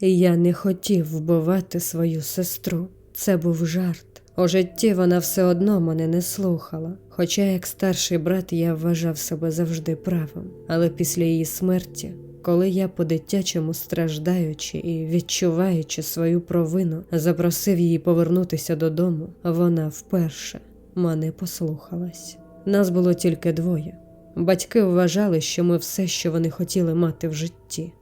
Я не хотів вбивати свою сестру. Це був жарт. У житті вона все одно мене не слухала. Хоча як старший брат я вважав себе завжди правим. Але після її смерті, коли я по-дитячому страждаючи і відчуваючи свою провину, запросив її повернутися додому, вона вперше мене послухалась. Нас було тільки двоє. Батьки вважали, що ми все, що вони хотіли мати в житті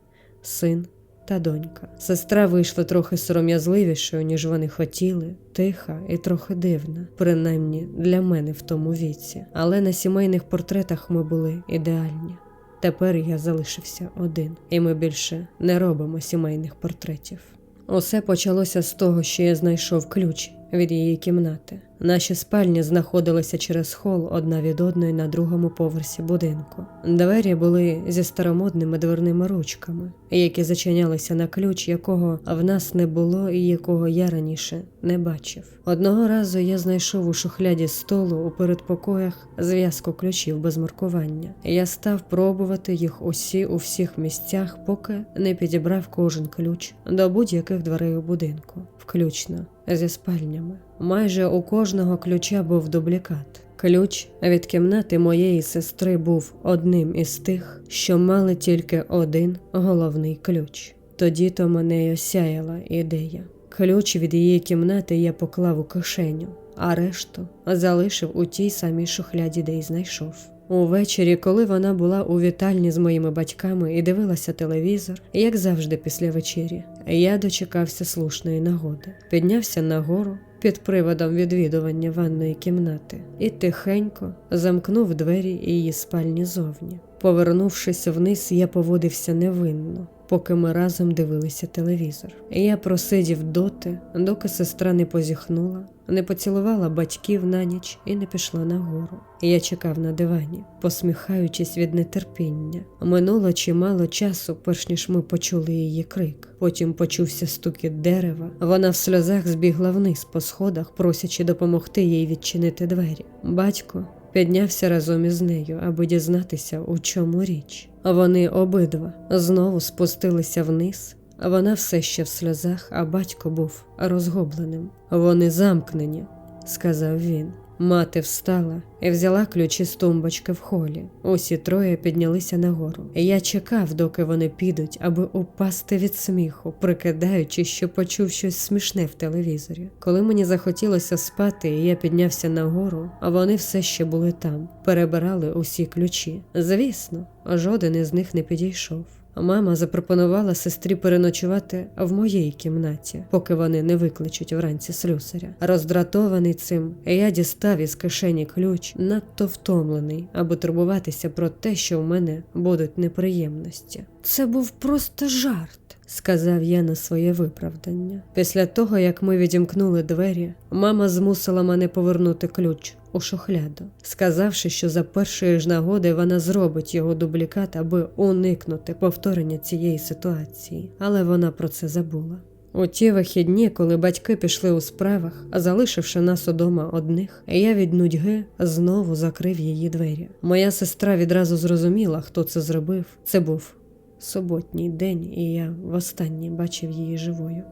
син та донька. Сестра вийшла трохи сором'язливішою, ніж вони хотіли, тиха і трохи дивна, принаймні для мене в тому віці. Але на сімейних портретах ми були ідеальні. Тепер я залишився один, і ми більше не робимо сімейних портретів. Усе почалося з того, що я знайшов ключ від її кімнати. Наші спальні знаходилися через хол одна від одної на другому поверсі будинку. Двері були зі старомодними дверними ручками, які зачинялися на ключ, якого в нас не було і якого я раніше не бачив. Одного разу я знайшов у шухляді столу у передпокоях зв'язку ключів без маркування. Я став пробувати їх усі у всіх місцях, поки не підібрав кожен ключ до будь-яких дверей у будинку, включно зі спальнями. Майже у кожного ключа був дублікат. Ключ від кімнати моєї сестри був одним із тих, що мали тільки один головний ключ. Тоді то мене й осяяла ідея. Ключ від її кімнати я поклав у кишеню, а решту залишив у тій самій шухляді, де й знайшов. Увечері, коли вона була у вітальні з моїми батьками і дивилася телевізор, як завжди після вечері, я дочекався слушної нагоди, піднявся нагору під приводом відвідування ванної кімнати і тихенько замкнув двері її спальні зовні. Повернувшись вниз, я поводився невинно, поки ми разом дивилися телевізор. Я просидів доти, доки сестра не позіхнула, не поцілувала батьків на ніч і не пішла нагору. Я чекав на дивані, посміхаючись від нетерпіння. Минуло чимало часу, перш ніж ми почули її крик. Потім почувся стукіт дерева. Вона в сльозах збігла вниз по сходах, просячи допомогти їй відчинити двері. Батько піднявся разом із нею, аби дізнатися, у чому річ. Вони обидва знову спустилися вниз. Вона все ще в сльозах, а батько був розгубленим. Вони замкнені, сказав він. Мати встала і взяла ключі з тумбочки в холі. Усі троє піднялися нагору. Я чекав, доки вони підуть, аби упасти від сміху, прикидаючи, що почув щось смішне в телевізорі. Коли мені захотілося спати, і я піднявся нагору, а вони все ще були там, перебирали усі ключі. Звісно, жоден із них не підійшов. Мама запропонувала сестрі переночувати в моїй кімнаті, поки вони не викличуть вранці слюсаря. Роздратований цим, я дістав із кишені ключ, надто втомлений, аби турбуватися про те, що в мене будуть неприємності. Це був просто жарт. Сказав я на своє виправдання. Після того, як ми відімкнули двері, мама змусила мене повернути ключ у шухляду, сказавши, що за першої ж нагоди вона зробить його дублікат, аби уникнути повторення цієї ситуації, але вона про це забула. У ті вихідні, коли батьки пішли у справах, залишивши нас удома одних, я від нудьги знову закрив її двері. Моя сестра відразу зрозуміла, хто це зробив. Це був суботній день, і я востаннє бачив її живою.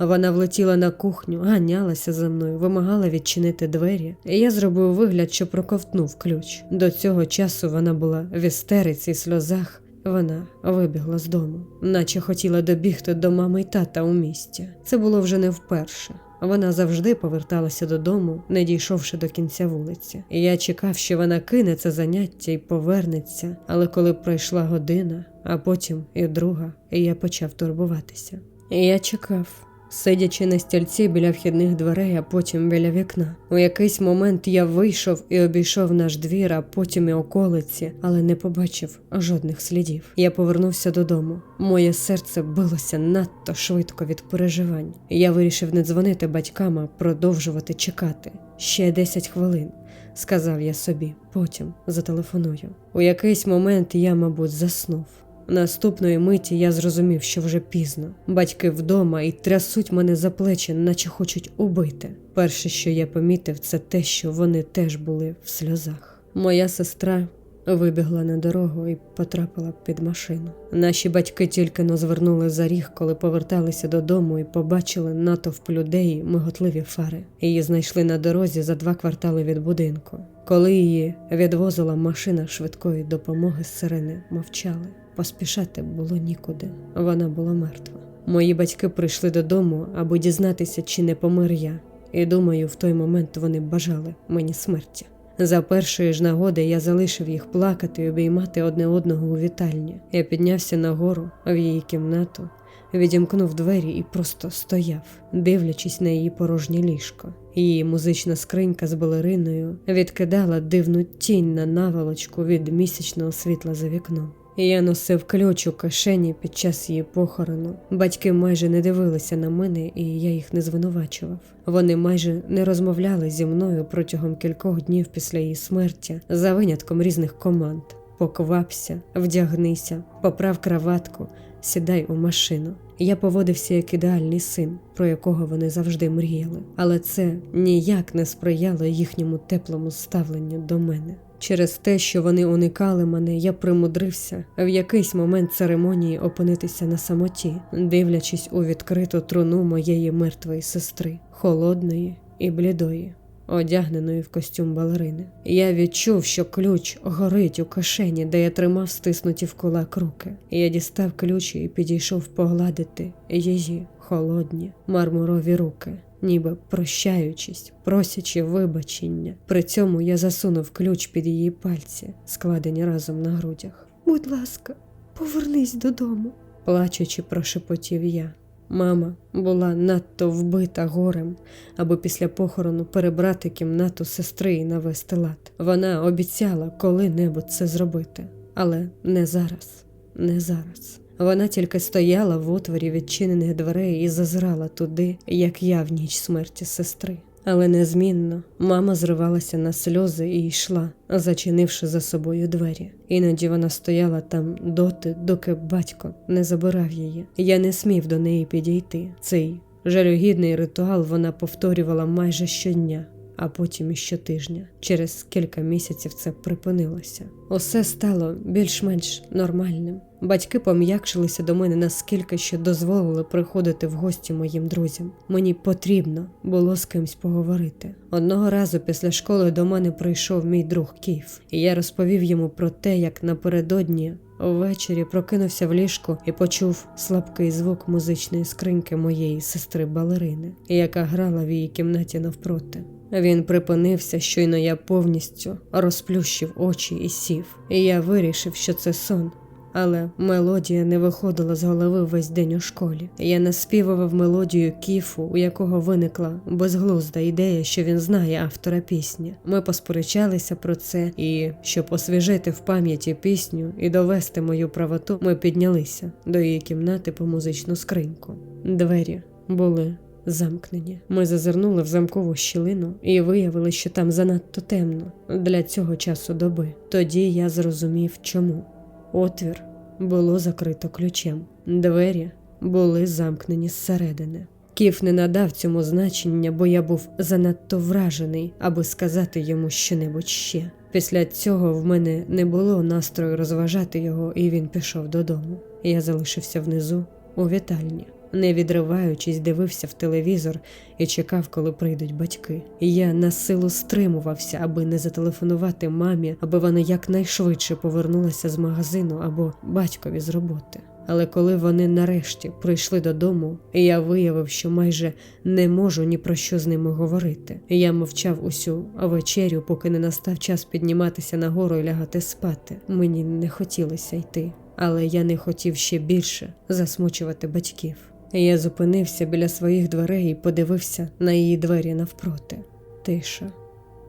Вона влетіла на кухню, ганялася за мною, вимагала відчинити двері, і я зробив вигляд, що проковтнув ключ. До цього часу вона була в істериці й сльозах. Вона вибігла з дому, наче хотіла добігти до мами й тата у місті. Це було вже не вперше. Вона завжди поверталася додому, не дійшовши до кінця вулиці. Я чекав, що вона кине це заняття і повернеться, але коли пройшла година, а потім і друга, я почав турбуватися. Я чекав сидячи на стільці біля вхідних дверей, а потім біля вікна. У якийсь момент я вийшов і обійшов наш двір, а потім і околиці, але не побачив жодних слідів. Я повернувся додому. Моє серце билося надто швидко від переживань. Я вирішив не дзвонити батькам, а продовжувати чекати ще 10 хвилин. Сказав я собі, потім зателефоную. У якийсь момент я, мабуть, заснув. Наступної миті я зрозумів, що вже пізно. Батьки вдома і трясуть мене за плечі, наче хочуть убити. Перше, що я помітив, це те, що вони теж були в сльозах. Моя сестра вибігла на дорогу і потрапила під машину. Наші батьки тільки но звернули за ріг, коли поверталися додому і побачили натовп людей, миготливі фари. Її знайшли на дорозі за два квартали від будинку. Коли її відвозила машина швидкої допомоги, сирени мовчали. Поспішати було нікуди. Вона була мертва. Мої батьки прийшли додому, аби дізнатися, чи не помер я. І думаю, в той момент вони бажали мені смерті. За першої ж нагоди я залишив їх плакати і обіймати одне одного у вітальні. Я піднявся нагору в її кімнату, відімкнув двері і просто стояв, дивлячись на її порожнє ліжко. Її музична скринька з балериною відкидала дивну тінь на наволочку від місячного світла за вікном. Я носив ключ у кишені під час її похорону. Батьки майже не дивилися на мене, і я їх не звинувачував. Вони майже не розмовляли зі мною протягом кількох днів після її смерті, за винятком різних команд: поквапся, вдягнися, поправ краватку, сідай у машину. Я поводився як ідеальний син, про якого вони завжди мріяли, але це ніяк не сприяло їхньому теплому ставленню до мене. Через те, що вони уникали мене, я примудрився в якийсь момент церемонії опинитися на самоті, дивлячись у відкриту труну моєї мертвої сестри, холодної і блідої, одягненої в костюм балерини. Я відчув, що ключ горить у кишені, де я тримав стиснуті в кулак руки. Я дістав ключ і підійшов погладити її холодні мармурові руки ніби прощаючись, просячи вибачення. При цьому я засунув ключ під її пальці, складені разом на грудях. Будь ласка, повернись додому, плачучи, прошепотів я. Мама була надто вбита горем, аби після похорону перебрати кімнату сестри і навести лад. Вона обіцяла коли-небудь це зробити, але не зараз, не зараз. Вона тільки стояла в отворі відчинених дверей і зазирала туди, як я в ніч смерті сестри. Але незмінно мама зривалася на сльози і йшла, зачинивши за собою двері. Іноді вона стояла там доти, доки батько не забирав її. Я не смів до неї підійти. Цей жалюгідний ритуал вона повторювала майже щодня а потім і щотижня. Через кілька місяців це припинилося. Усе стало більш-менш нормальним. Батьки пом'якшилися до мене наскільки що дозволили приходити в гості моїм друзям. Мені потрібно було з кимсь поговорити. Одного разу після школи до мене прийшов мій друг Київ, і я розповів йому про те, як напередодні Ввечері прокинувся в ліжку і почув слабкий звук музичної скриньки моєї сестри балерини, яка грала в її кімнаті навпроти. Він припинився, щойно я повністю розплющив очі і сів, і я вирішив, що це сон. Але мелодія не виходила з голови весь день у школі. Я наспівував мелодію кіфу, у якого виникла безглузда ідея, що він знає автора пісні. Ми посперечалися про це, і щоб освіжити в пам'яті пісню і довести мою правоту, ми піднялися до її кімнати по музичну скриньку. Двері були замкнені. Ми зазирнули в замкову щілину і виявили, що там занадто темно для цього часу доби. Тоді я зрозумів, чому. Отвір було закрито ключем, двері були замкнені зсередини. Кіф не надав цьому значення, бо я був занадто вражений, аби сказати йому щонебудь ще. Після цього в мене не було настрою розважати його, і він пішов додому. Я залишився внизу у вітальні не відриваючись, дивився в телевізор і чекав, коли прийдуть батьки. Я на силу стримувався, аби не зателефонувати мамі, аби вона якнайшвидше повернулася з магазину або батькові з роботи. Але коли вони нарешті прийшли додому, я виявив, що майже не можу ні про що з ними говорити. Я мовчав усю вечерю, поки не настав час підніматися нагору і лягати спати. Мені не хотілося йти, але я не хотів ще більше засмучувати батьків. Я зупинився біля своїх дверей і подивився на її двері навпроти. Тиша.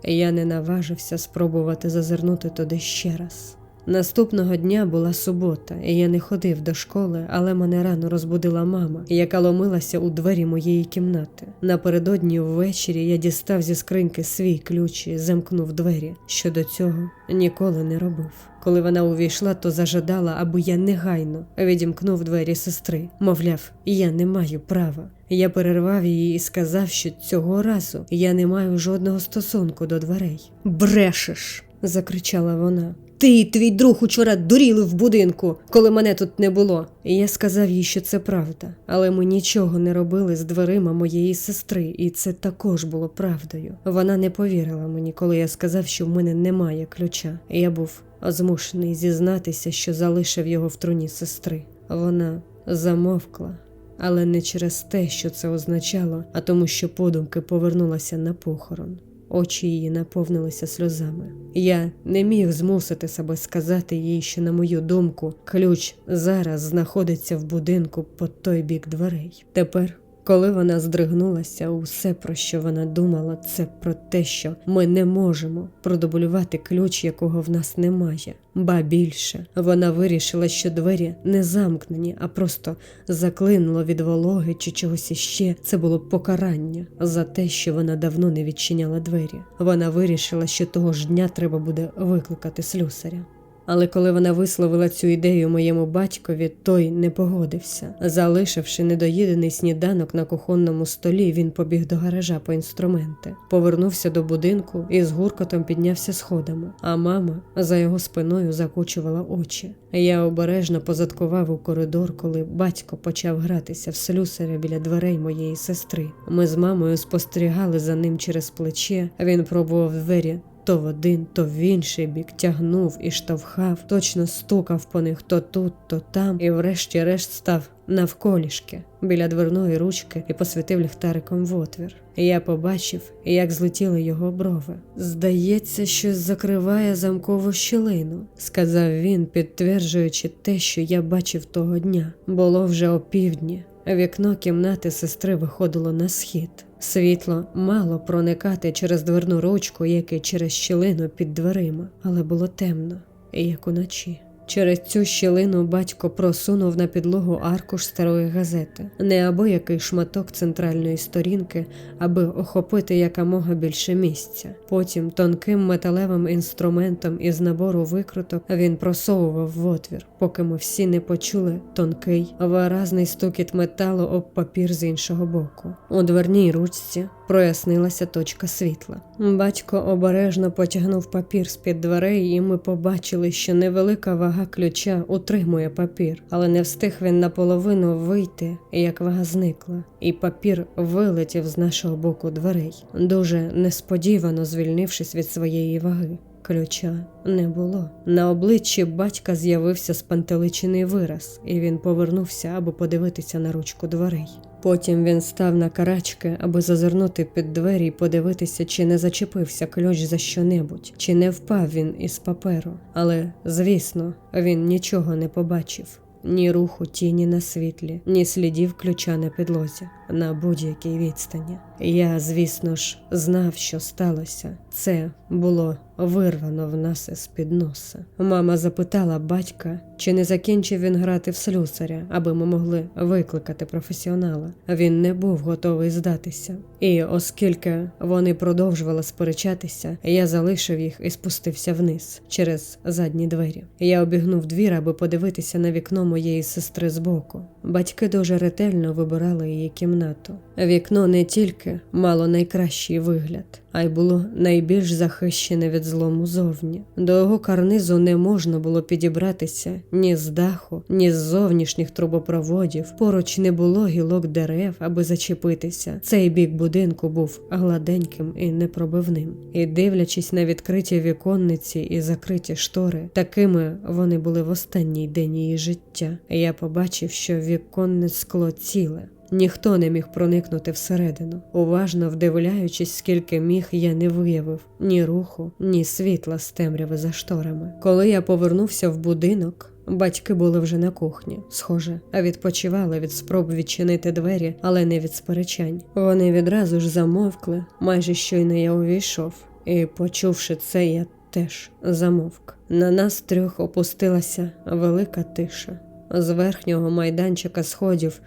Я не наважився спробувати зазирнути туди ще раз. Наступного дня була субота, і я не ходив до школи, але мене рано розбудила мама, яка ломилася у двері моєї кімнати. Напередодні ввечері я дістав зі скриньки свій ключ і замкнув двері, що до цього ніколи не робив. Коли вона увійшла, то зажадала, аби я негайно відімкнув двері сестри. Мовляв, я не маю права. Я перервав її і сказав, що цього разу я не маю жодного стосунку до дверей. Брешеш! закричала вона. Ти і твій друг учора дуріли в будинку, коли мене тут не було. І я сказав їй, що це правда, але ми нічого не робили з дверима моєї сестри, і це також було правдою. Вона не повірила мені, коли я сказав, що в мене немає ключа. Я був змушений зізнатися, що залишив його в труні сестри. Вона замовкла, але не через те, що це означало, а тому, що подумки повернулася на похорон. Очі її наповнилися сльозами. Я не міг змусити себе сказати їй, що, на мою думку, ключ зараз знаходиться в будинку по той бік дверей. Тепер, коли вона здригнулася, усе, про що вона думала, це про те, що ми не можемо продублювати ключ, якого в нас немає. Ба більше, вона вирішила, що двері не замкнені, а просто заклинуло від вологи чи чогось іще. Це було покарання за те, що вона давно не відчиняла двері. Вона вирішила, що того ж дня треба буде викликати слюсаря. Але коли вона висловила цю ідею моєму батькові, той не погодився. Залишивши недоїдений сніданок на кухонному столі, він побіг до гаража по інструменти, повернувся до будинку і з гуркотом піднявся сходами. А мама за його спиною закочувала очі. Я обережно позадкував у коридор, коли батько почав гратися в слюсаря біля дверей моєї сестри. Ми з мамою спостерігали за ним через плече. Він пробував двері то в один, то в інший бік тягнув і штовхав, точно стукав по них то тут, то там, і врешті-решт став навколішки біля дверної ручки і посвітив ліхтариком в отвір. Я побачив, як злетіли його брови. Здається, щось закриває замкову щілину, сказав він, підтверджуючи те, що я бачив того дня. Було вже опівдні. Вікно кімнати сестри виходило на схід. Світло мало проникати через дверну ручку, як і через щілину під дверима, але було темно, як уночі. Через цю щілину батько просунув на підлогу аркуш старої газети, неабиякий шматок центральної сторінки, аби охопити якомога більше місця. Потім тонким металевим інструментом із набору викруток він просовував в отвір, поки ми всі не почули тонкий, виразний стукіт металу об папір з іншого боку. У дверній ручці прояснилася точка світла. Батько обережно потягнув папір з під дверей, і ми побачили, що невелика вага ключа утримує папір, але не встиг він наполовину вийти, як вага зникла, і папір вилетів з нашого боку дверей, дуже несподівано звільнившись від своєї ваги. Ключа не було. На обличчі батька з'явився спантеличений вираз, і він повернувся, аби подивитися на ручку дверей. Потім він став на карачки, аби зазирнути під двері і подивитися, чи не зачепився ключ за що-небудь, чи не впав він із паперу. Але, звісно, він нічого не побачив. Ні руху тіні на світлі, ні слідів ключа на підлозі на будь-якій відстані. Я, звісно ж, знав, що сталося. Це було вирвано в нас із під носа. Мама запитала батька, чи не закінчив він грати в слюсаря, аби ми могли викликати професіонала. Він не був готовий здатися. І оскільки вони продовжували сперечатися, я залишив їх і спустився вниз через задні двері. Я обігнув двір, аби подивитися на вікно моєї сестри збоку. Батьки дуже ретельно вибирали її кімнату. Вікно не тільки мало найкращий вигляд, а й було найбільш захищене від злому зовні. До його карнизу не можна було підібратися ні з даху, ні з зовнішніх трубопроводів. Поруч не було гілок дерев, аби зачепитися. Цей бік будинку був гладеньким і непробивним. І дивлячись на відкриті віконниці і закриті штори, такими вони були в останній день її життя. Я побачив, що віконне скло ціле. Ніхто не міг проникнути всередину. Уважно вдивляючись, скільки міг, я не виявив ні руху, ні світла з темряви за шторами. Коли я повернувся в будинок, батьки були вже на кухні, схоже, а відпочивали від спроб відчинити двері, але не від сперечань. Вони відразу ж замовкли, майже щойно я увійшов, і, почувши це, я теж замовк. На нас трьох опустилася велика тиша. З верхнього майданчика сходів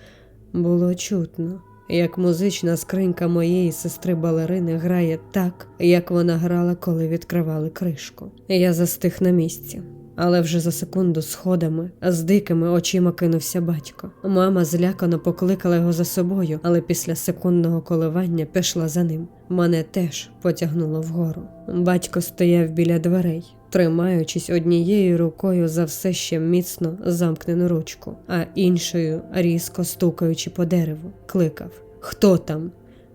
було чутно, як музична скринька моєї сестри балерини грає так, як вона грала, коли відкривали кришку. Я застиг на місці. Але вже за секунду сходами з дикими очима кинувся батько. Мама злякано покликала його за собою, але після секундного коливання пішла за ним. Мене теж потягнуло вгору. Батько стояв біля дверей, тримаючись однією рукою за все ще міцно замкнену ручку, а іншою різко стукаючи по дереву, кликав Хто там?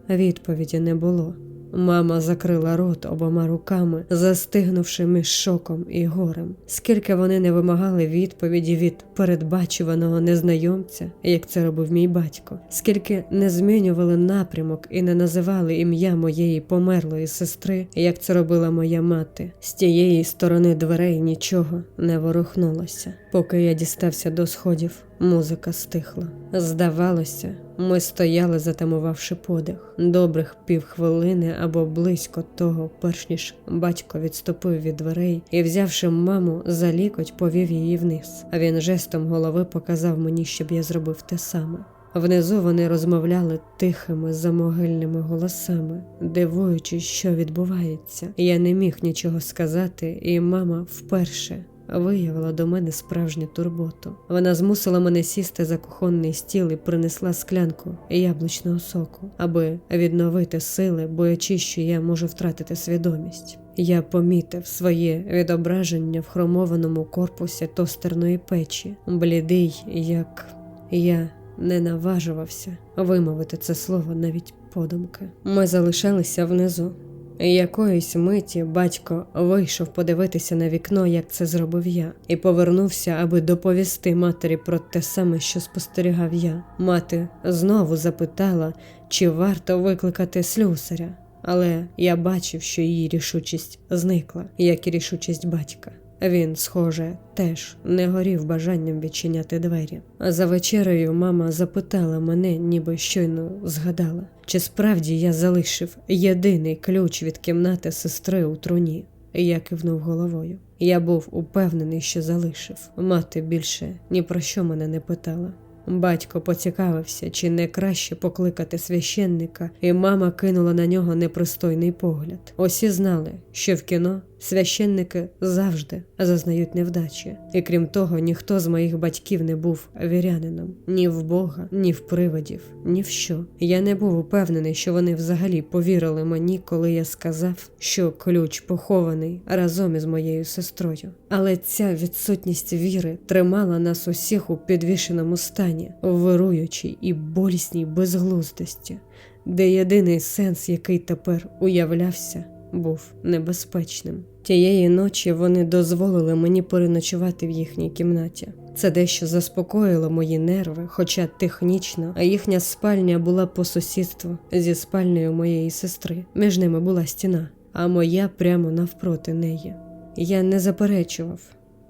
Відповіді не було. Мама закрила рот обома руками, застигнувши між шоком і горем. Скільки вони не вимагали відповіді від передбачуваного незнайомця, як це робив мій батько, скільки не змінювали напрямок і не називали ім'я моєї померлої сестри, як це робила моя мати, з тієї сторони дверей нічого не ворухнулося. Поки я дістався до сходів, музика стихла. Здавалося, ми стояли, затамувавши подих, добрих півхвилини або близько того, перш ніж батько відступив від дверей і, взявши маму за лікоть, повів її вниз. А він жестом голови показав мені, щоб я зробив те саме. Внизу вони розмовляли тихими замогильними голосами, дивуючись, що відбувається. Я не міг нічого сказати, і мама вперше виявила до мене справжню турботу. Вона змусила мене сісти за кухонний стіл і принесла склянку яблучного соку, аби відновити сили, боячись, що я можу втратити свідомість. Я помітив своє відображення в хромованому корпусі тостерної печі, блідий, як я не наважувався вимовити це слово навіть подумки. Ми залишалися внизу. Якоїсь миті батько вийшов подивитися на вікно, як це зробив я, і повернувся, аби доповісти матері про те саме, що спостерігав я. Мати знову запитала, чи варто викликати слюсаря, але я бачив, що її рішучість зникла, як і рішучість батька. Він, схоже, теж не горів бажанням відчиняти двері. За вечерею мама запитала мене, ніби щойно згадала, чи справді я залишив єдиний ключ від кімнати сестри у труні. Я кивнув головою. Я був упевнений, що залишив. Мати більше ні про що мене не питала. Батько поцікавився, чи не краще покликати священника, і мама кинула на нього непристойний погляд. Усі знали, що в кіно священники завжди зазнають невдачі, і крім того, ніхто з моїх батьків не був вірянином ні в Бога, ні в привидів, ні в що. Я не був упевнений, що вони взагалі повірили мені, коли я сказав, що ключ похований разом із моєю сестрою. Але ця відсутність віри тримала нас усіх у підвішеному стані, вируючій і болісній безглуздості, де єдиний сенс, який тепер уявлявся був небезпечним. Тієї ночі вони дозволили мені переночувати в їхній кімнаті. Це дещо заспокоїло мої нерви, хоча технічно, їхня спальня була по сусідству зі спальнею моєї сестри. Між ними була стіна, а моя прямо навпроти неї. Я не заперечував,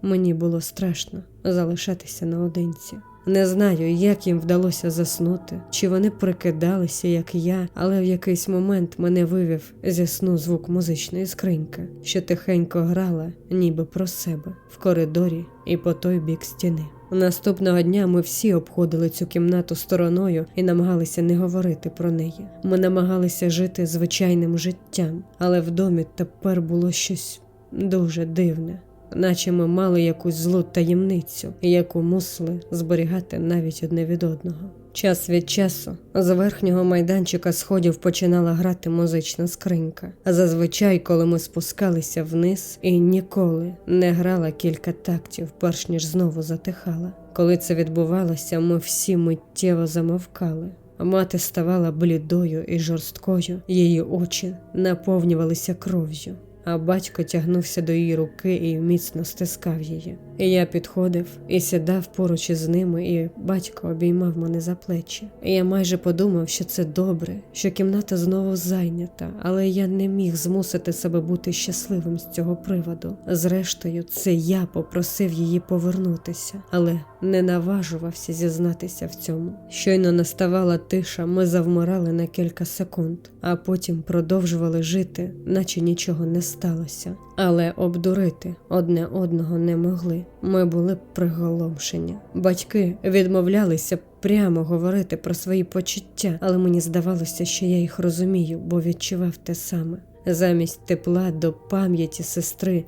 мені було страшно залишатися наодинці. Не знаю, як їм вдалося заснути, чи вони прикидалися, як я, але в якийсь момент мене вивів зі сну звук музичної скриньки, що тихенько грала, ніби про себе, в коридорі і по той бік стіни. Наступного дня ми всі обходили цю кімнату стороною і намагалися не говорити про неї. Ми намагалися жити звичайним життям, але в домі тепер було щось дуже дивне наче ми мали якусь злу таємницю, яку мусили зберігати навіть одне від одного. Час від часу з верхнього майданчика сходів починала грати музична скринька. Зазвичай, коли ми спускалися вниз і ніколи не грала кілька тактів, перш ніж знову затихала. Коли це відбувалося, ми всі миттєво замовкали. Мати ставала блідою і жорсткою, її очі наповнювалися кров'ю а батько тягнувся до її руки і міцно стискав її. Я підходив і сідав поруч із ними, і батько обіймав мене за плечі. Я майже подумав, що це добре, що кімната знову зайнята, але я не міг змусити себе бути щасливим з цього приводу. Зрештою, це я попросив її повернутися, але не наважувався зізнатися в цьому. Щойно наставала тиша, ми завмирали на кілька секунд, а потім продовжували жити, наче нічого не сталося. Але обдурити одне одного не могли. Ми були приголомшені. Батьки відмовлялися прямо говорити про свої почуття, але мені здавалося, що я їх розумію, бо відчував те саме. Замість тепла до пам'яті сестри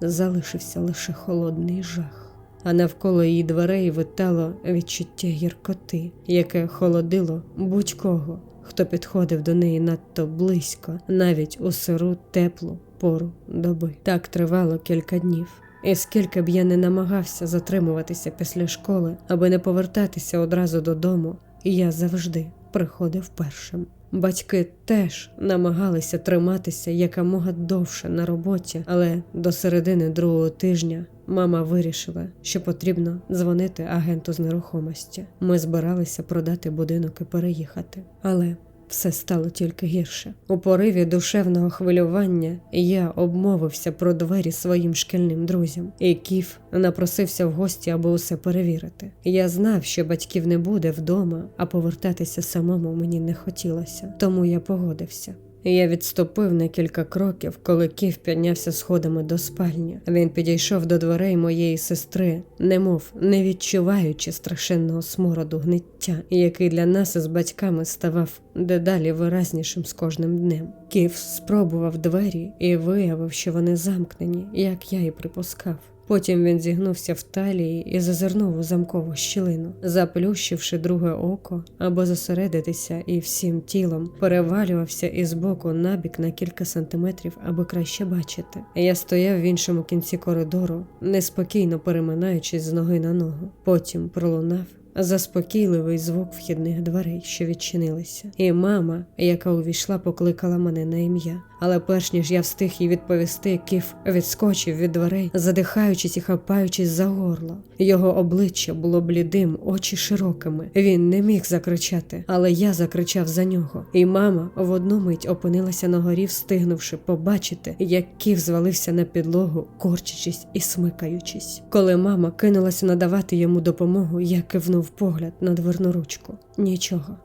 залишився лише холодний жах а навколо її дверей витало відчуття гіркоти, яке холодило будь-кого, хто підходив до неї надто близько, навіть у сиру, теплу пору доби. Так тривало кілька днів. І скільки б я не намагався затримуватися після школи, аби не повертатися одразу додому, я завжди приходив першим. Батьки теж намагалися триматися якомога довше на роботі, але до середини другого тижня мама вирішила, що потрібно дзвонити агенту з нерухомості. Ми збиралися продати будинок і переїхати. Але все стало тільки гірше. У пориві душевного хвилювання я обмовився про двері своїм шкільним друзям, і Кіф напросився в гості, аби усе перевірити. Я знав, що батьків не буде вдома, а повертатися самому мені не хотілося, тому я погодився. Я відступив на кілька кроків, коли Кіф піднявся сходами до спальні. Він підійшов до дверей моєї сестри, немов не відчуваючи страшенного смороду гниття, який для нас із батьками ставав дедалі виразнішим з кожним днем. Кіф спробував двері і виявив, що вони замкнені, як я і припускав. Потім він зігнувся в талії і зазирнув у замкову щілину, заплющивши друге око або зосередитися і всім тілом перевалювався із боку набік на кілька сантиметрів, аби краще бачити. Я стояв в іншому кінці коридору, неспокійно переминаючись з ноги на ногу. Потім пролунав заспокійливий звук вхідних дверей, що відчинилися, і мама, яка увійшла, покликала мене на ім'я. Але перш ніж я встиг їй відповісти, кіф відскочив від дверей, задихаючись і хапаючись за горло. Його обличчя було блідим, очі широкими. Він не міг закричати, але я закричав за нього. І мама в одну мить опинилася на горі, встигнувши побачити, як кіф звалився на підлогу, корчачись і смикаючись. Коли мама кинулася надавати йому допомогу, я кивнув погляд на дверну ручку. Нічого.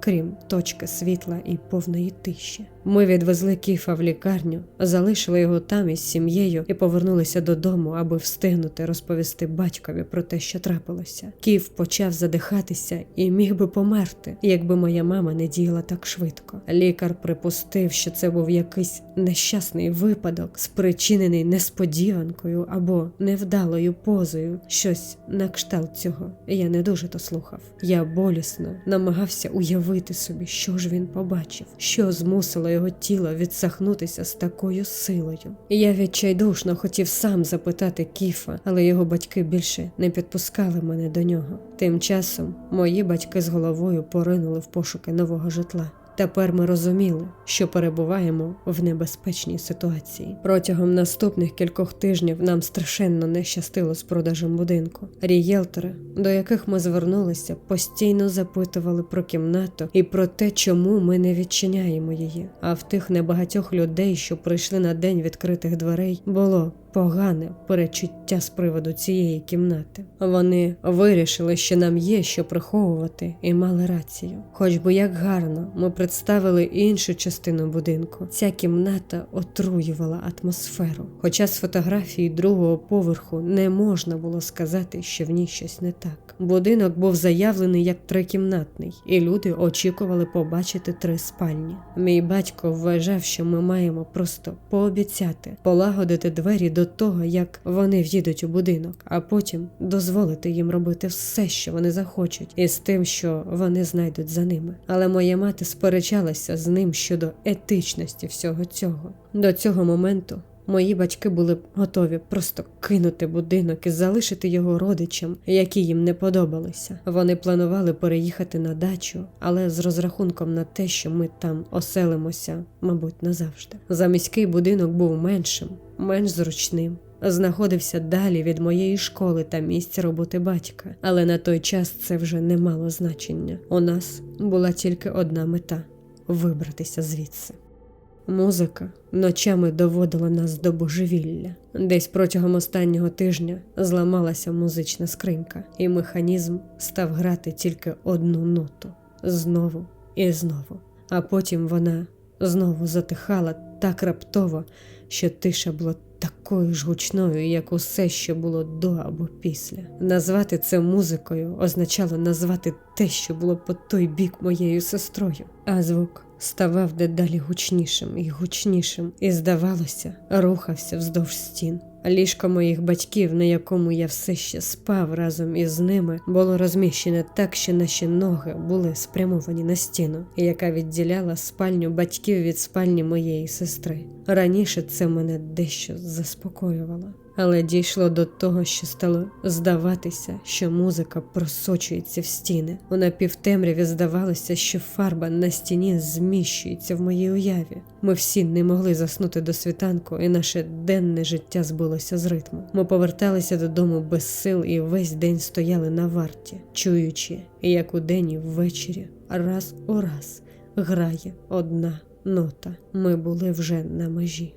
Крім точки світла і повної тиші. Ми відвезли Кіфа в лікарню, залишили його там із сім'єю і повернулися додому, аби встигнути розповісти батькові про те, що трапилося. Кіф почав задихатися і міг би померти, якби моя мама не діяла так швидко. Лікар припустив, що це був якийсь нещасний випадок, спричинений несподіванкою або невдалою позою, щось на кшталт цього. Я не дуже то слухав. Я болісно намагався уявити собі, що ж він побачив, що змусило його тіло відсахнутися з такою силою. Я відчайдушно хотів сам запитати Кіфа, але його батьки більше не підпускали мене до нього. Тим часом мої батьки з головою поринули в пошуки нового житла. Тепер ми розуміли, що перебуваємо в небезпечній ситуації. Протягом наступних кількох тижнів нам страшенно не щастило з продажем будинку. Рієлтори, до яких ми звернулися, постійно запитували про кімнату і про те, чому ми не відчиняємо її. А в тих небагатьох людей, що прийшли на день відкритих дверей, було погане перечуття з приводу цієї кімнати. Вони вирішили, що нам є що приховувати, і мали рацію. Хоч би як гарно ми представили іншу частину будинку, ця кімната отруювала атмосферу. Хоча з фотографії другого поверху не можна було сказати, що в ній щось не так. Будинок був заявлений як трикімнатний, і люди очікували побачити три спальні. Мій батько вважав, що ми маємо просто пообіцяти полагодити двері до того, як вони в'їдуть у будинок, а потім дозволити їм робити все, що вони захочуть, із тим, що вони знайдуть за ними. Але моя мати сперечалася з ним щодо етичності всього цього. До цього моменту Мої батьки були готові просто кинути будинок і залишити його родичам, які їм не подобалися. Вони планували переїхати на дачу, але з розрахунком на те, що ми там оселимося, мабуть, назавжди. Заміський будинок був меншим, менш зручним. Знаходився далі від моєї школи та місця роботи батька, але на той час це вже не мало значення. У нас була тільки одна мета вибратися звідси. Музика ночами доводила нас до божевілля. Десь протягом останнього тижня зламалася музична скринька, і механізм став грати тільки одну ноту знову і знову. А потім вона знову затихала так раптово, що тиша була такою ж гучною, як усе, що було до або після. Назвати це музикою означало назвати те, що було по той бік моєю сестрою, а звук ставав дедалі гучнішим і гучнішим, і, здавалося, рухався вздовж стін. Ліжко моїх батьків, на якому я все ще спав разом із ними, було розміщене так, що наші ноги були спрямовані на стіну, яка відділяла спальню батьків від спальні моєї сестри. Раніше це мене дещо заспокоювало. Але дійшло до того, що стало здаватися, що музика просочується в стіни. У напівтемряві здавалося, що фарба на стіні зміщується в моїй уяві. Ми всі не могли заснути до світанку, і наше денне життя збилося з ритму. Ми поверталися додому без сил і весь день стояли на варті, чуючи, як удень і ввечері, раз у раз грає одна нота. Ми були вже на межі.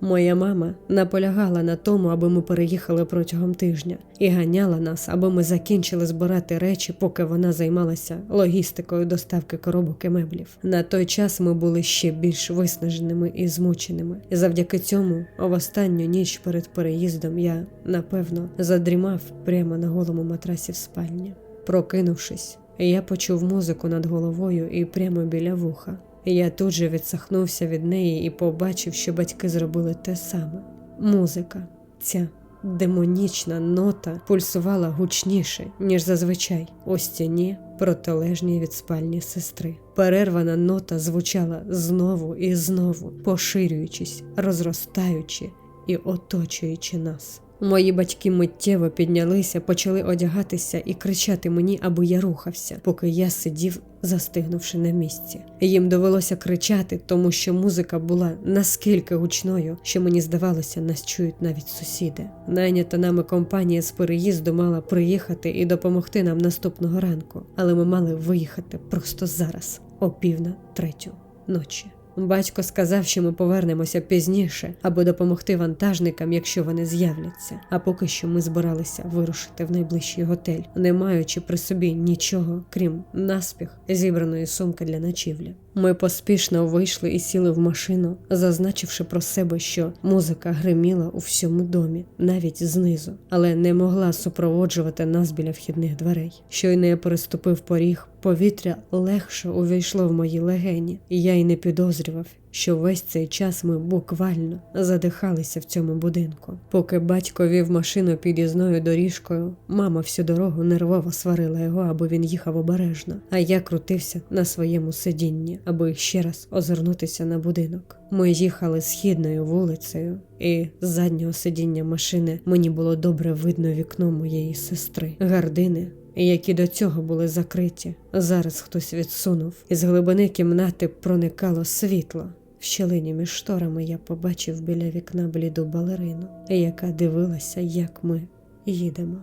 Моя мама наполягала на тому, аби ми переїхали протягом тижня, і ганяла нас, аби ми закінчили збирати речі, поки вона займалася логістикою доставки коробок і меблів. На той час ми були ще більш виснаженими і змученими. Завдяки цьому, в останню ніч перед переїздом, я напевно задрімав прямо на голому матрасі в спальні. Прокинувшись, я почув музику над головою і прямо біля вуха. Я тут же відсахнувся від неї і побачив, що батьки зробили те саме. Музика, ця демонічна нота пульсувала гучніше, ніж зазвичай, у стіні, протилежній від спальні сестри. Перервана нота звучала знову і знову, поширюючись, розростаючи і оточуючи нас. Мої батьки миттєво піднялися, почали одягатися і кричати мені, аби я рухався, поки я сидів, застигнувши на місці. Їм довелося кричати, тому що музика була наскільки гучною, що мені здавалося, нас чують навіть сусіди. Найнята нами компанія з переїзду мала приїхати і допомогти нам наступного ранку, але ми мали виїхати просто зараз, о пів на третю ночі. Батько сказав, що ми повернемося пізніше, аби допомогти вантажникам, якщо вони з'являться. А поки що ми збиралися вирушити в найближчий готель, не маючи при собі нічого, крім наспіх зібраної сумки для ночівлі. Ми поспішно вийшли і сіли в машину, зазначивши про себе, що музика гриміла у всьому домі, навіть знизу, але не могла супроводжувати нас біля вхідних дверей. Щойно я переступив поріг, повітря легше увійшло в мої легені, і я й не підозрював, що весь цей час ми буквально задихалися в цьому будинку. Поки батько вів машину під'їзною доріжкою, мама всю дорогу нервово сварила його, аби він їхав обережно, а я крутився на своєму сидінні, аби ще раз озирнутися на будинок. Ми їхали східною вулицею, і з заднього сидіння машини мені було добре видно вікно моєї сестри, гардини. Які до цього були закриті, зараз хтось відсунув, і з глибини кімнати проникало світло. В щелині між шторами я побачив біля вікна бліду балерину, яка дивилася, як ми їдемо.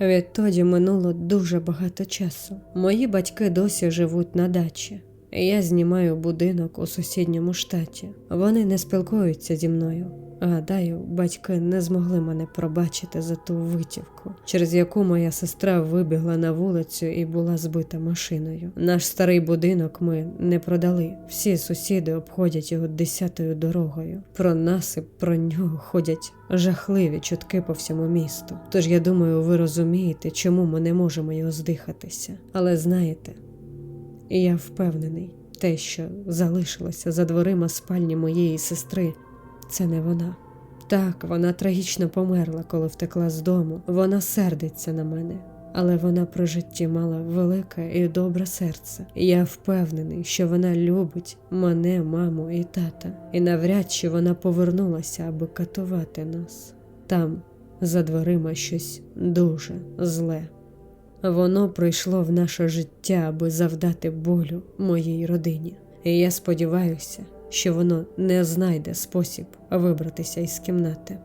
Відтоді минуло дуже багато часу. Мої батьки досі живуть на дачі. Я знімаю будинок у сусідньому штаті. Вони не спілкуються зі мною. Гадаю, батьки не змогли мене пробачити за ту витівку, через яку моя сестра вибігла на вулицю і була збита машиною. Наш старий будинок ми не продали. Всі сусіди обходять його десятою дорогою. Про нас і про нього ходять жахливі чутки по всьому місту. Тож я думаю, ви розумієте, чому ми не можемо його здихатися. Але знаєте, я впевнений, те, що залишилося за дверима спальні моєї сестри. Це не вона. Так, вона трагічно померла, коли втекла з дому. Вона сердиться на мене, але вона при житті мала велике і добре серце. Я впевнений, що вона любить мене, маму і тата, і навряд чи вона повернулася, аби катувати нас. Там, за дверима, щось дуже зле. Воно прийшло в наше життя, аби завдати болю моїй родині. І я сподіваюся, що воно не знайде спосіб вибратися із кімнати.